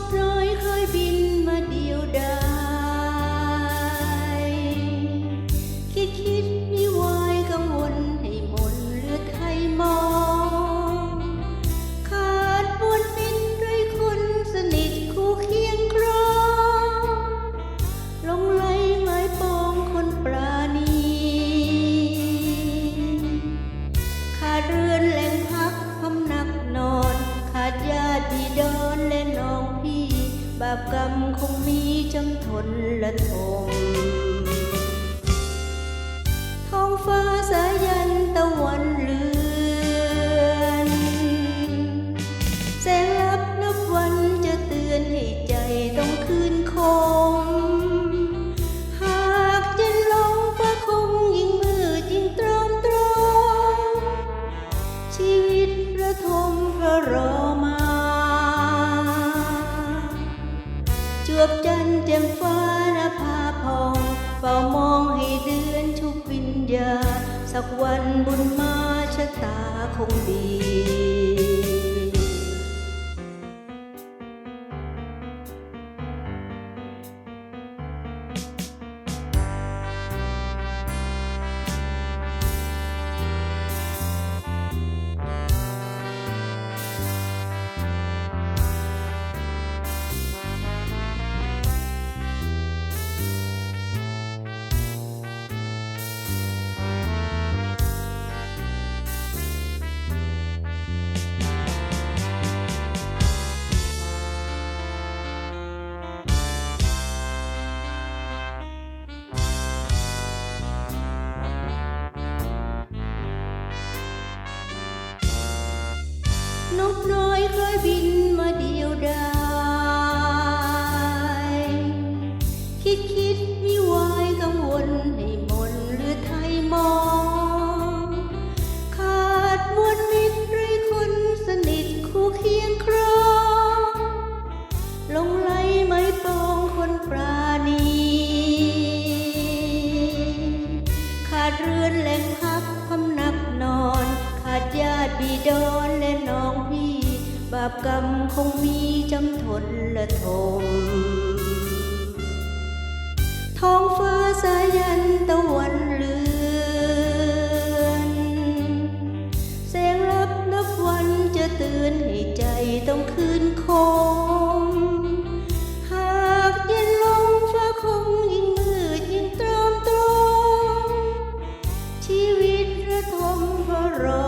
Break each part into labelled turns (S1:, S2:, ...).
S1: กน้อยเคยบินมาเดียวดาย บาปกรรมคงมีจำทนละทม วิญญา สักวันบุญมาชะตาคงดี ยเคยบินมาเดียวดายคิดคิดมีวายกังวลให้มนหรือไทยมอง ขาดมวลมิตรด้วยคนสนิทคู่เคียงครองลงไหลไม้ปองคนปราณี ขาดเรือนแหล่งพักพำนักนอน ขาดญาติบิดอนและน้องพี่ บาปกรรมคงมีจำทนละทมท้องฟ้าสายันตะวันเลือนแสงลับนับวันจะเตือนให้ใจต้องคืนคงหากเย็นลงฟ้าคงยิ่งมืดยิ่งตรอมตรองชีวิตระทมเพราะรอ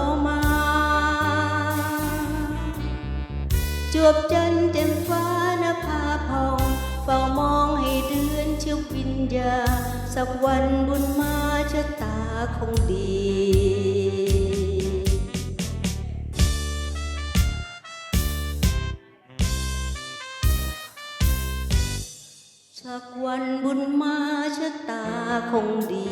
S1: วบจันเต็มฟ้านภาพองเฝ้ามองให้เดือนเชุบวิญญา สักวันบุญมาชะตาคงดีสักวันบุญมาชะตาคงดี